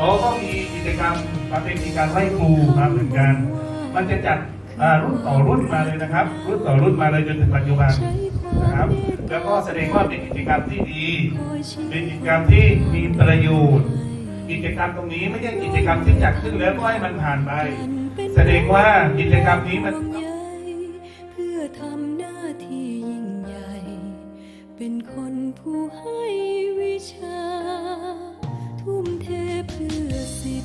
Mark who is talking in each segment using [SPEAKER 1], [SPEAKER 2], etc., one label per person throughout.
[SPEAKER 1] อ๋อก็มีกิจกรรมประเพณีการไหว้ครูมาเหมือนกัน มันจะจัดรุ่นต่อรุ่นมาเลยนะครับ รุ่นต่อรุ่นมาเลยจนถึงปัจจุบันนะครับ แล้วก็แสดงว่าเป็นกิจกรรมที่ดี เป็นกิจกรรมที่มีประโยชน์ กิจกรรมตรงนี้ไม่ใช่กิจกรรมที่จัดขึ้นแล้วก็ให้มันผ่านไป แสดงว่ากิจกรรมนี้มัน
[SPEAKER 2] เป็นคนผู้ให้วิชา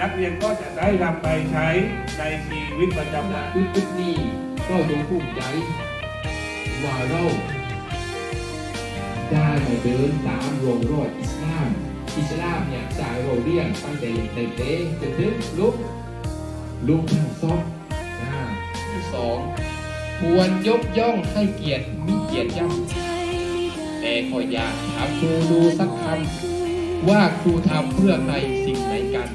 [SPEAKER 1] นักเรียนก็จะได้นำไปใช้ในชีวิตประจำวัน
[SPEAKER 3] ทุกๆนี้ก็จงภูมิใจว่าเราได้มาเดินตามโรงรอยอิสลาม อิสลามเนี่ยสายเราเรียนตั้งแต่เด็กๆจนถึงลุกลุกทั้งซอบอ่าที่สองควรยกย่องให้เกียรติมีเกียรติย่ำแต่ขออยากถามครูดูสักคำว่าครูทำเพื่อใครสิ่งไหนกัน